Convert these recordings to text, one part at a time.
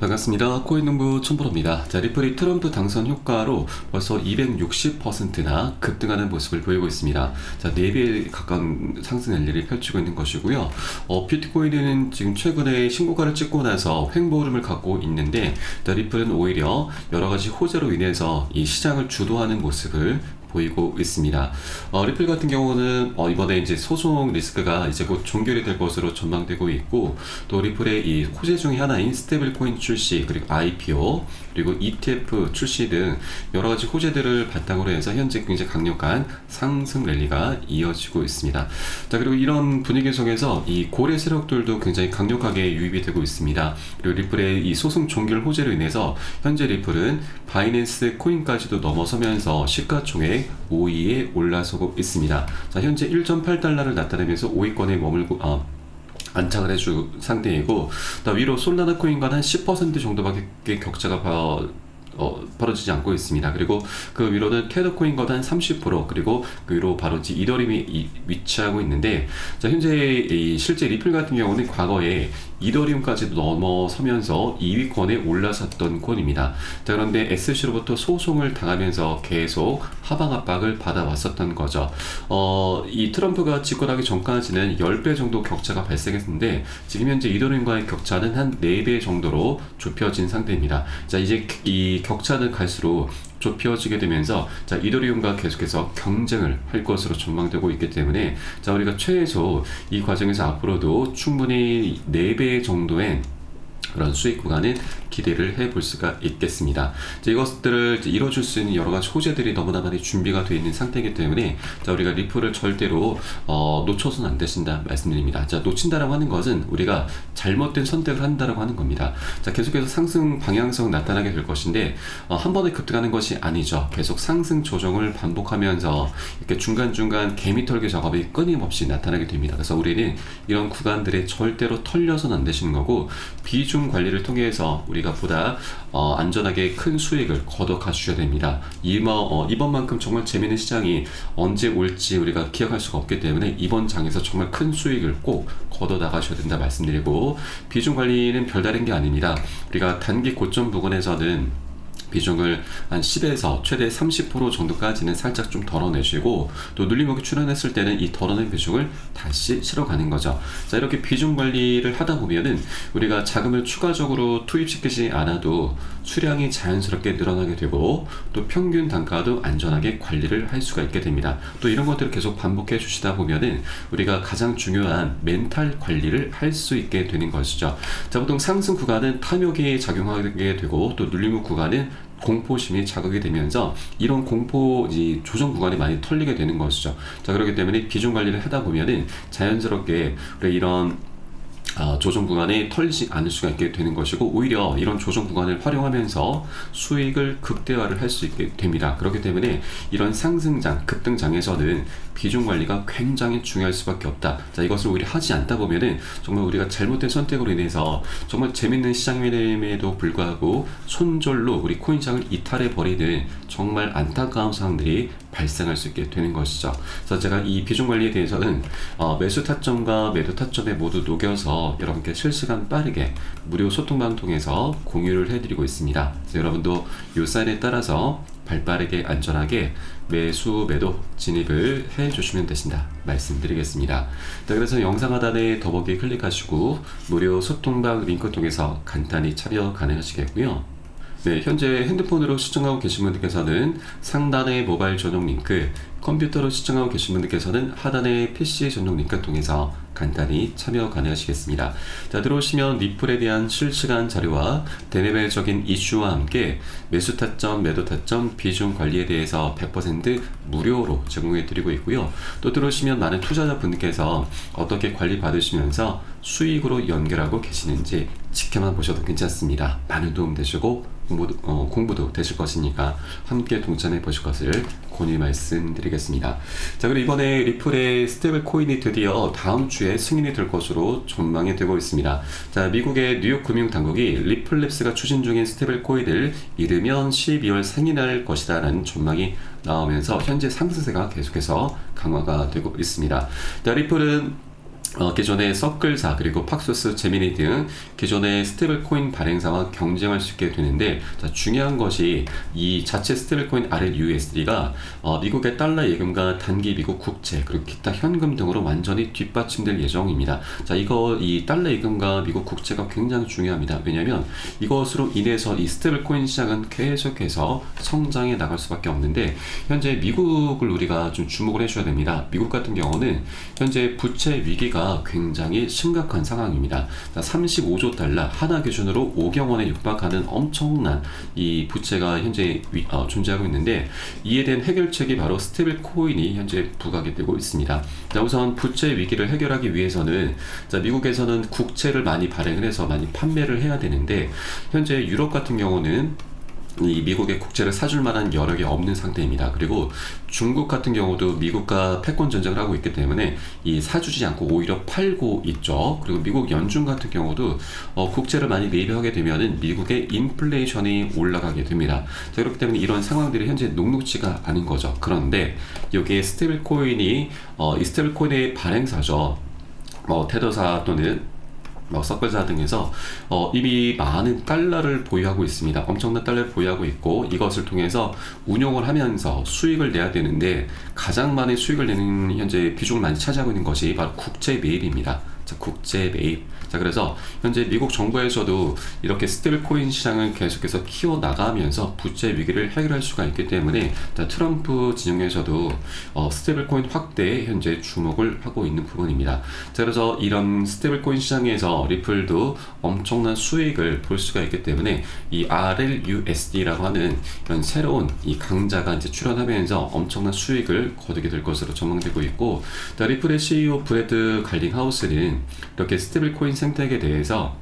반갑습니다. 코인농부 촌보로입니다. 자, 리플이 트럼프 당선 효과로 벌써 260%나 급등하는 모습을 보이고 있습니다. 자, 4배 가까운 상승 랠리를 펼치고 있는 것이고요. 어, 비트코인은 지금 최근에 신고가를 찍고 나서 횡보름을 갖고 있는데, 자, 리플은 오히려 여러 가지 호재로 인해서 이 시장을 주도하는 모습을 보이고 있습니다. 어, 리플 같은 경우는 어, 이번에 이제 소송 리스크가 이제 곧 종결이 될 것으로 전망되고 있고 또 리플의 이 호재 중의 하나인 스테이블 코인 출시 그리고 IPO 그리고 ETF 출시 등 여러 가지 호재들을 바탕으로 해서 현재 굉장히 강력한 상승 랠리가 이어지고 있습니다. 자 그리고 이런 분위기 속에서 이 고래 세력들도 굉장히 강력하게 유입이 되고 있습니다. 그리고 리플의 이 소송 종결 호재로 인해서 현재 리플은 바이낸스 코인까지도 넘어서면서 시가총액 5위에 올라서고 있습니다. 자, 현재 1.8달러를 나타내면서 5위권에 머물고 아, 안착을 해주 상태이고 또 위로 솔라나 코인과 한 10% 정도밖에 격차가 봐, 어, 벌어지지 않고 있습니다. 그리고 그 위로는 캐더코인과 한30% 그리고 그 위로 바로 이더림이 위치하고 있는데 자, 현재 이 실제 리플 같은 경우는 과거에 이더리움까지도 넘어서면서 2위권에 올라섰던 콘입니다. 자, 그런데 SC로부터 소송을 당하면서 계속 하방 압박을 받아왔었던 거죠. 어, 이 트럼프가 집권하기 전까지는 10배 정도 격차가 발생했는데 지금 현재 이더리움과의 격차는 한 4배 정도로 좁혀진 상태입니다. 자, 이제 이 격차는 갈수록 좁혀지게 되면서 자 이더리움과 계속해서 경쟁을 할 것으로 전망되고 있기 때문에 자 우리가 최소 이 과정에서 앞으로도 충분히 4배 정도의 그런 수익 구간은 기대를 해볼 수가 있겠습니다. 이것들을 이뤄줄 수 있는 여러 가지 호재들이 너무나 많이 준비가 되어 있는 상태이기 때문에 자 우리가 리플을 절대로 어, 놓쳐서는 안 되신다 말씀드립니다. 자 놓친다라고 하는 것은 우리가 잘못된 선택을 한다라고 하는 겁니다. 자 계속해서 상승 방향성 나타나게 될 것인데 어, 한 번에 급등하는 것이 아니죠. 계속 상승 조정을 반복하면서 이렇게 중간 중간 개미털기 작업이 끊임없이 나타나게 됩니다. 그래서 우리는 이런 구간들에 절대로 털려서는 안 되시는 거고 비중 관리를 통해서 우리가 보다 어, 안전하게 큰 수익을 거둬 가주셔야 됩니다. 이번, 어, 이번만큼 정말 재미있는 시장이 언제 올지 우리가 기억할 수가 없기 때문에 이번 장에서 정말 큰 수익을 꼭 거둬 나가셔야 된다 말씀드리고 비중 관리는 별다른 게 아닙니다. 우리가 단기 고점 부근에서는 비중을 한 10에서 최대 30% 정도까지는 살짝 좀 덜어내시고 또 눌림목이 출현했을 때는 이 덜어낸 비중을 다시 실어가는 거죠. 자 이렇게 비중 관리를 하다 보면은 우리가 자금을 추가적으로 투입시키지 않아도 수량이 자연스럽게 늘어나게 되고 또 평균 단가도 안전하게 관리를 할 수가 있게 됩니다. 또 이런 것들을 계속 반복해 주시다 보면은 우리가 가장 중요한 멘탈 관리를 할 수 있게 되는 것이죠. 자 보통 상승 구간은 탐욕이 작용하게 되고 또 눌림목 구간은 공포심이 자극이 되면서 이런 공포 조정 구간이 많이 털리게 되는 것이죠. 자 그렇기 때문에 비중 관리를 하다 보면은 자연스럽게 이런 어, 조정 구간에 털리지 않을 수가 있게 되는 것이고 오히려 이런 조정 구간을 활용하면서 수익을 극대화를 할 수 있게 됩니다. 그렇기 때문에 이런 상승장, 급등장에서는 비중 관리가 굉장히 중요할 수밖에 없다. 자, 이것을 오히려 하지 않다 보면은 정말 우리가 잘못된 선택으로 인해서 정말 재밌는 시장임에도 불구하고 손절로 우리 코인장을 이탈해 버리는 정말 안타까운 상황들이 발생할 수 있게 되는 것이죠. 그래서 제가 이 비중 관리에 대해서는 어, 매수 타점과 매도 타점에 모두 녹여서 여러분께 실시간 빠르게 무료 소통방 통해서 공유를 해드리고 있습니다. 여러분도 이 사인에 따라서 발빠르게 안전하게 매수 매도 진입을 해 주시면 되신다 말씀드리겠습니다. 자, 그래서 영상 하단에 더보기 클릭하시고 무료 소통방 링크 통해서 간단히 참여 가능하시겠고요. 네, 현재 핸드폰으로 시청하고 계신 분들께서는 상단의 모바일 전용 링크, 컴퓨터로 시청하고 계신 분들께서는 하단의 PC 전용 링크 통해서 간단히 참여 가능하시겠습니다. 자, 들어오시면 리플에 대한 실시간 자료와 대내외적인 이슈와 함께 매수 타점, 매도 타점, 비중 관리에 대해서 100% 무료로 제공해 드리고 있고요. 또 들어오시면 많은 투자자 분들께서 어떻게 관리 받으시면서 수익으로 연결하고 계시는지 지켜만 보셔도 괜찮습니다. 많은 도움 되시고 공부도, 어, 공부도 되실 것이니까 함께 동참해 보실 것을 권유 말씀드리겠습니다. 자, 그리고 이번에 리플의 스테이블 코인이 드디어 다음 주에 승인이 될 것으로 전망이 되고 있습니다. 자, 미국의 뉴욕 금융 당국이 리플랩스가 추진 중인 스테이블 코인을 이르면 12월 승인할 것이다라는 전망이 나오면서 현재 상승세가 계속해서 강화가 되고 있습니다. 자, 리플은 어, 기존의 서클사 그리고 팍소스 제미니 등 기존의 스테이블 코인 발행사와 경쟁할 수 있게 되는데 자, 중요한 것이 이 자체 스테이블 코인 RLUSD가 어, 미국의 달러 예금과 단기 미국 국채 그리고 기타 현금 등으로 완전히 뒷받침될 예정입니다. 자 이거 이 달러 예금과 미국 국채가 굉장히 중요합니다. 왜냐하면 이것으로 인해서 이 스테이블 코인 시장은 계속해서 성장해 나갈 수밖에 없는데 현재 미국을 우리가 좀 주목을 해줘야 됩니다. 미국 같은 경우는 현재 부채 위기가 굉장히 심각한 상황입니다. 35조 달러 하나 기준으로 5경 원에 육박하는 엄청난 이 부채가 현재 위, 어, 존재하고 있는데 이에 대한 해결책이 바로 스테이블 코인이 현재 부각이 되고 있습니다. 자, 우선 부채 위기를 해결하기 위해서는 자, 미국에서는 국채를 많이 발행을 해서 많이 판매를 해야 되는데 현재 유럽 같은 경우는 이 미국의 국채를 사줄 만한 여력이 없는 상태입니다. 그리고 중국 같은 경우도 미국과 패권 전쟁을 하고 있기 때문에 이 사주지 않고 오히려 팔고 있죠. 그리고 미국 연준 같은 경우도 어, 국채를 많이 매입하게 되면은 미국의 인플레이션이 올라가게 됩니다. 자, 그렇기 때문에 이런 상황들이 현재 녹록지가 않은 거죠. 그런데 여기에 스테이블 코인이 어, 이 스테이블 코인의 발행사죠. 뭐 테더사 또는 뭐 서클사 등에서 어, 이미 많은 달러를 보유하고 있습니다. 엄청난 달러를 보유하고 있고 이것을 통해서 운용을 하면서 수익을 내야 되는데 가장 많은 수익을 내는 현재 비중을 많이 차지하고 있는 것이 바로 국제 매입입니다. 자, 국제 매입. 자, 그래서 현재 미국 정부에서도 이렇게 스테이블 코인 시장을 계속해서 키워 나가면서 부채 위기를 해결할 수가 있기 때문에 자, 트럼프 진영에서도 어, 스테이블 코인 확대에 현재 주목을 하고 있는 부분입니다. 자, 그래서 이런 스테이블 코인 시장에서 리플도 엄청난 수익을 볼 수가 있기 때문에 이 RLUSD라고 하는 이런 새로운 이 강자가 이제 출현하면서 엄청난 수익을 거두게 될 것으로 전망되고 있고, 자, 리플의 CEO 브래드 갈링하우스는 이렇게 스테이블 코인 생태계에 대해서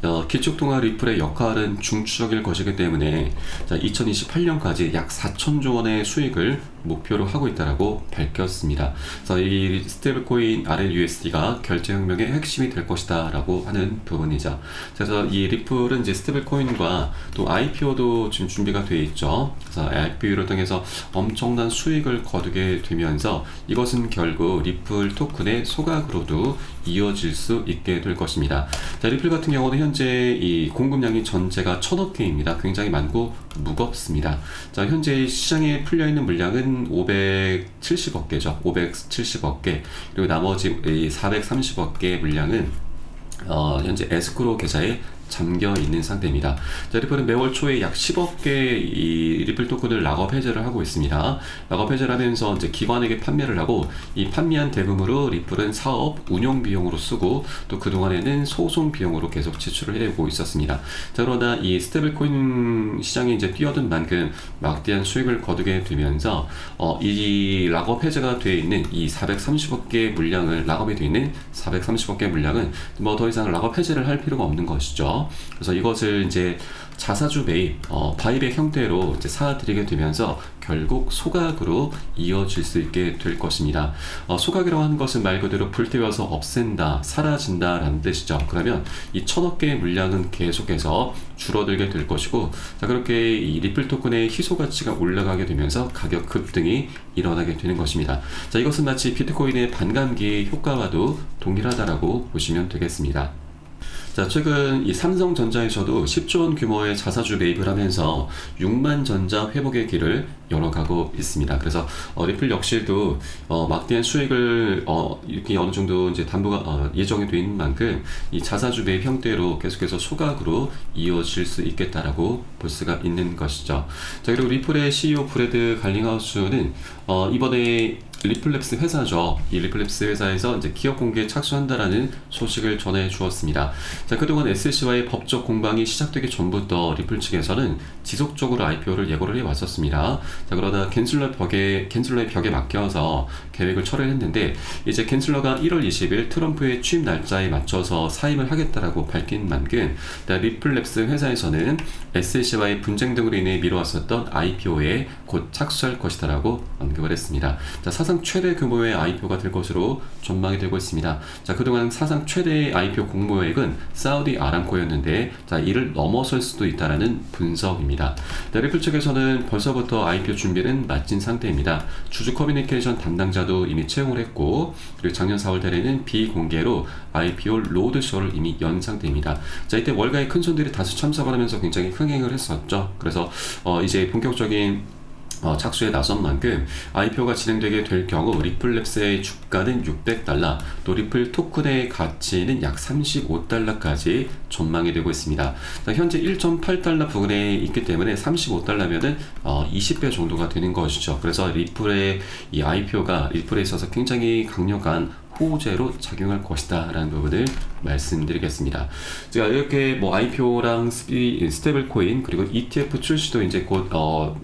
어, 기축 통화 리플의 역할은 중추적일 것이기 때문에 자, 2028년까지 약 4천조 원의 수익을 목표로 하고 있다라고 밝혔습니다. 그래서 이 스테이블코인 RLUSD가 결제 혁명의 핵심이 될 것이다라고 하는 부분이죠. 그래서 이 리플은 이제 스테이블코인과 또 IPO도 지금 준비가 되어 있죠. 그래서 IPO를 통해서 엄청난 수익을 거두게 되면서 이것은 결국 리플 토큰의 소각으로도 이어질 수 있게 될 것입니다. 자, 리플 같은 경우는 현재 이 공급량이 전체가 천억 개입니다. 굉장히 많고 무겁습니다. 자, 현재 시장에 풀려 있는 물량은 570억 개죠. 570억 개. 그리고 나머지 430억 개 물량은 어, 현재 에스크로 계좌에 잠겨 있는 상태입니다. 자, 리플은 매월 초에 약 10억 개의 이 리플 토큰을 락업 해제를 하고 있습니다. 락업 해제를 하면서 이제 기관에게 판매를 하고 이 판매한 대금으로 리플은 사업 운영 비용으로 쓰고 또 그동안에는 소송 비용으로 계속 지출을 해오고 있었습니다. 자, 그러나 이 스테이블 코인 시장에 이제 뛰어든 만큼 막대한 수익을 거두게 되면서 어, 이 락업 해제가 되어 있는 이 430억 개 물량을 락업이 되어 있는 430억 개 물량은 뭐더 이상 락업 해제를 할 필요가 없는 것이죠. 그래서 이것을 이제 자사주 매입, 어, 바이백 형태로 이제 사드리게 되면서 결국 소각으로 이어질 수 있게 될 것입니다. 어, 소각이라고 하는 것은 말 그대로 불태워서 없앤다, 사라진다라는 뜻이죠. 그러면 이 천억 개의 물량은 계속해서 줄어들게 될 것이고, 자 그렇게 이 리플 토큰의 희소 가치가 올라가게 되면서 가격 급등이 일어나게 되는 것입니다. 자 이것은 마치 비트코인의 반감기 효과와도 동일하다라고 보시면 되겠습니다. 자, 최근 이 삼성전자에서도 10조 원 규모의 자사주 매입을 하면서 6만 전자 회복의 길을 열어가고 있습니다. 그래서 어, 리플 역시도 어, 막대한 수익을 어, 이렇게 어느 정도 이제 담보가 어, 예정이 돼 있는 만큼 이 자사주 매입 형태로 계속해서 소각으로 이어질 수 있겠다라고 볼 수가 있는 것이죠. 자, 그리고 리플의 CEO 브래드 갈링하우스는 어, 이번에 리플랩스 회사죠. 이 리플랩스 회사에서 이제 기업 공개에 착수한다라는 소식을 전해 주었습니다. 자, 그동안 SC와의 법적 공방이 시작되기 전부터 리플 측에서는 지속적으로 IPO를 예고를 해 왔었습니다. 자, 그러다 캔슬러 벽에, 캔슬러의 벽에 맡겨서 계획을 철회했는데, 이제 캔슬러가 1월 20일 트럼프의 취임 날짜에 맞춰서 사임을 하겠다라고 밝힌 만큼, 리플랩스 회사에서는 SC와의 분쟁 등으로 인해 미뤄왔었던 IPO에 곧 착수할 것이다라고 언급을 했습니다. 자, 사상 최대 규모의 IPO가 될 것으로 전망이 되고 있습니다. 자, 그동안 사상 최대의 IPO 공모액은 사우디 아람코였는데 자, 이를 넘어설 수도 있다라는 분석입니다. 자, 리플 측에서는 벌써부터 IPO 준비는 마친 상태입니다. 주주 커뮤니케이션 담당자도 이미 채용을 했고 그리고 작년 4월 달에는 비공개로 IPO 로드쇼를 이미 연 상태입니다. 자, 이때 월가의 큰 손들이 다수 참석을 하면서 굉장히 흥행을 했었죠. 그래서 어, 이제 본격적인 어, 착수에 나선 만큼 IPO가 진행되게 될 경우 리플랩스의 주가는 600달러, 또 리플 토큰의 가치는 약 35달러까지 전망이 되고 있습니다. 자, 현재 1.8달러 부근에 있기 때문에 35달러면은 어, 20배 정도가 되는 것이죠. 그래서 리플의 이 IPO가 리플에 있어서 굉장히 강력한 호재로 작용할 것이다 라는 부분을 말씀드리겠습니다. 제가 이렇게 뭐 IPO랑 스테이블 코인 그리고 ETF 출시도 이제 곧 어,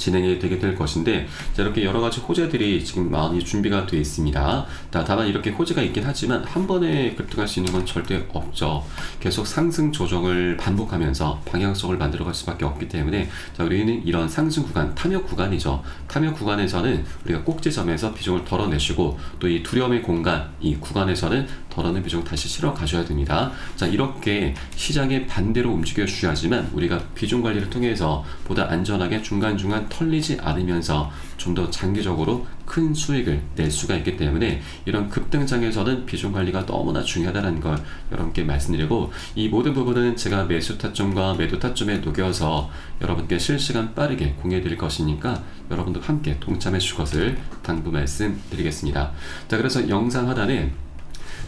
진행이 되게 될 것인데 자, 이렇게 여러 가지 호재들이 지금 많이 준비가 되어 있습니다. 다, 다만 이렇게 호재가 있긴 하지만 한 번에 급등할 수 있는 건 절대 없죠. 계속 상승 조정을 반복하면서 방향성을 만들어갈 수밖에 없기 때문에 자, 우리는 이런 상승 구간, 탐욕 구간이죠. 탐욕 구간에서는 우리가 꼭지점에서 비중을 덜어내시고 또 이 두려움의 공간, 이 구간에서는 덜어낸 비중 다시 실어 가셔야 됩니다. 자, 이렇게 시장에 반대로 움직여 주셔야지만 우리가 비중 관리를 통해서 보다 안전하게 중간중간 털리지 않으면서 좀 더 장기적으로 큰 수익을 낼 수가 있기 때문에 이런 급등장에서는 비중 관리가 너무나 중요하다는 걸 여러분께 말씀드리고 이 모든 부분은 제가 매수 타점과 매도 타점에 녹여서 여러분께 실시간 빠르게 공유해 드릴 것이니까 여러분도 함께 동참해 주실 것을 당부 말씀드리겠습니다. 자, 그래서 영상 하단에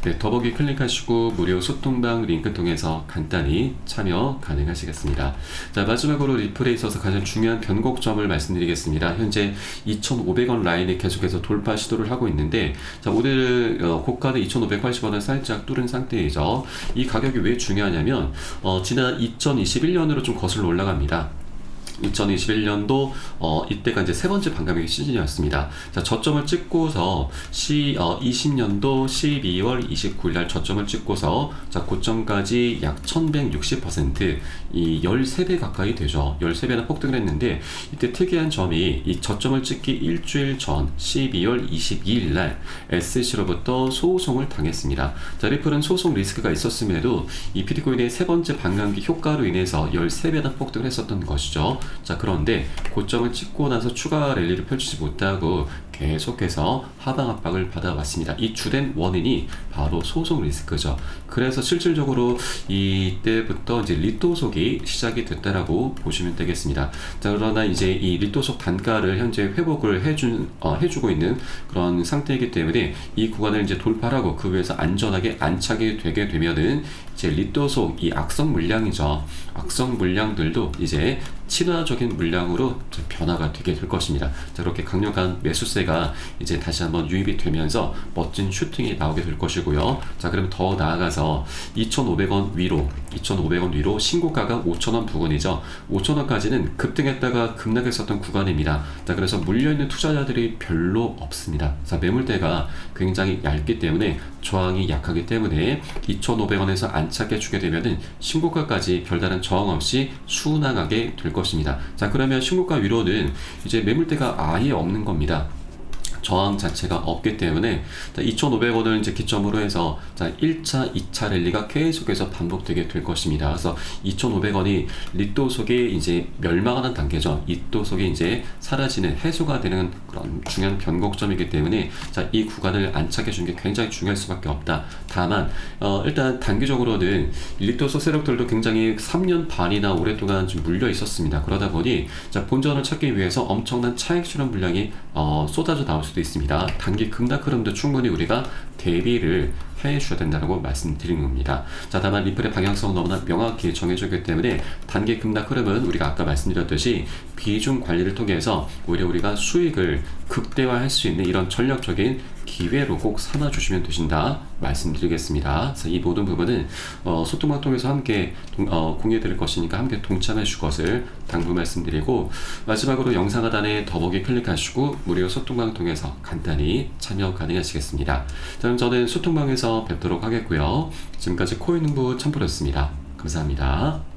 네, 더보기 클릭하시고 무료 소통방 링크 통해서 간단히 참여 가능하시겠습니다. 자, 마지막으로 리플에 있어서 가장 중요한 변곡점을 말씀드리겠습니다. 현재 2,500원 라인에 계속해서 돌파 시도를 하고 있는데, 자, 오늘 어, 고가는 2,580원을 살짝 뚫은 상태이죠. 이 가격이 왜 중요하냐면, 어, 지난 2021년으로 좀 거슬러 올라갑니다. 2021년도 어, 이때가 이제 세 번째 반감기 시즌이었습니다. 자, 저점을 찍고서 시 어, 20년도 12월 29일 날 저점을 찍고서 자, 고점까지 약 1160%이 13배 가까이 되죠. 13배나 폭등을 했는데 이때 특이한 점이 이 저점을 찍기 일주일 전 12월 22일 날 SC로부터 소송을 당했습니다. 자, 리플은 소송 리스크가 있었음에도 이 피트코인의 세 번째 반감기 효과로 인해서 13배나 폭등을 했었던 것이죠. 자 그런데 고점을 찍고 나서 추가 랠리를 펼치지 못하고 계속해서 하방 압박을 받아왔습니다. 이 주된 원인이 바로 소송 리스크죠. 그래서 실질적으로 이때부터 이제 리토속이 시작이 됐다라고 보시면 되겠습니다. 자 그러나 이제 이 리토속 단가를 현재 회복을 해준 어, 해주고 있는 그런 상태이기 때문에 이 구간을 이제 돌파하고 그 위에서 안전하게 안착이 되게 되면은 이 제 리토속 이 악성 물량이죠. 악성 물량들도 이제 친화적인 물량으로 변화가 되게 될 것입니다. 자, 그렇게 강력한 매수세가 이제 다시 한번 유입이 되면서 멋진 슈팅이 나오게 될 것이고요. 자, 그럼 더 나아가서 2,500원 위로, 2,500원 위로 신고가가 5,000원 부근이죠. 5,000원까지는 급등했다가 급락했었던 구간입니다. 자, 그래서 물려있는 투자자들이 별로 없습니다. 자, 매물대가 굉장히 얇기 때문에 저항이 약하기 때문에 2,500원에서 안착해 주게 되면은 신고가까지 별다른 저항 없이 순항하게 될 것입니다. 자, 그러면 신고가 위로는 이제 매물대가 아예 없는 겁니다. 저항 자체가 없기 때문에 2,500원을 이제 기점으로 해서 자 1차, 2차 랠리가 계속해서 반복되게 될 것입니다. 그래서 2,500원이 리또 속에 이제 멸망하는 단계죠. 속에 이제 사라지는 해소가 되는 그런 중요한 변곡점이기 때문에 자 이 구간을 안착해 주는 게 굉장히 중요할 수밖에 없다. 다만 어, 일단 단기적으로는 리또 속 세력들도 굉장히 3년 반이나 오랫동안 좀 물려 있었습니다. 그러다 보니 자 본전을 찾기 위해서 엄청난 차익 실현 물량이 어, 쏟아져 나올 수도 있습니다. 단기 급락 흐름도 충분히 우리가 대비를 해 주셔야 된다고 말씀드리는 겁니다. 자, 다만 리플의 방향성 너무나 명확히 정해졌기 때문에 단기 급락 흐름은 우리가 아까 말씀드렸듯이 비중 관리를 통해서 오히려 우리가 수익을 극대화할 수 있는 이런 전략적인 기회로 꼭 삼아 주시면 되신다 말씀드리겠습니다. 그래서 이 모든 부분은 어, 소통방 통해서 함께 동, 어, 드릴 것이니까 함께 동참해 주실 것을 당부 말씀드리고 마지막으로 영상 하단에 더보기 클릭하시고 무료 소통방 통해서 간단히 참여 가능하시겠습니다. 그럼 저는 소통방에 서 뵙도록 하겠고요. 지금까지 코인농부 참프로였습니다. 감사합니다.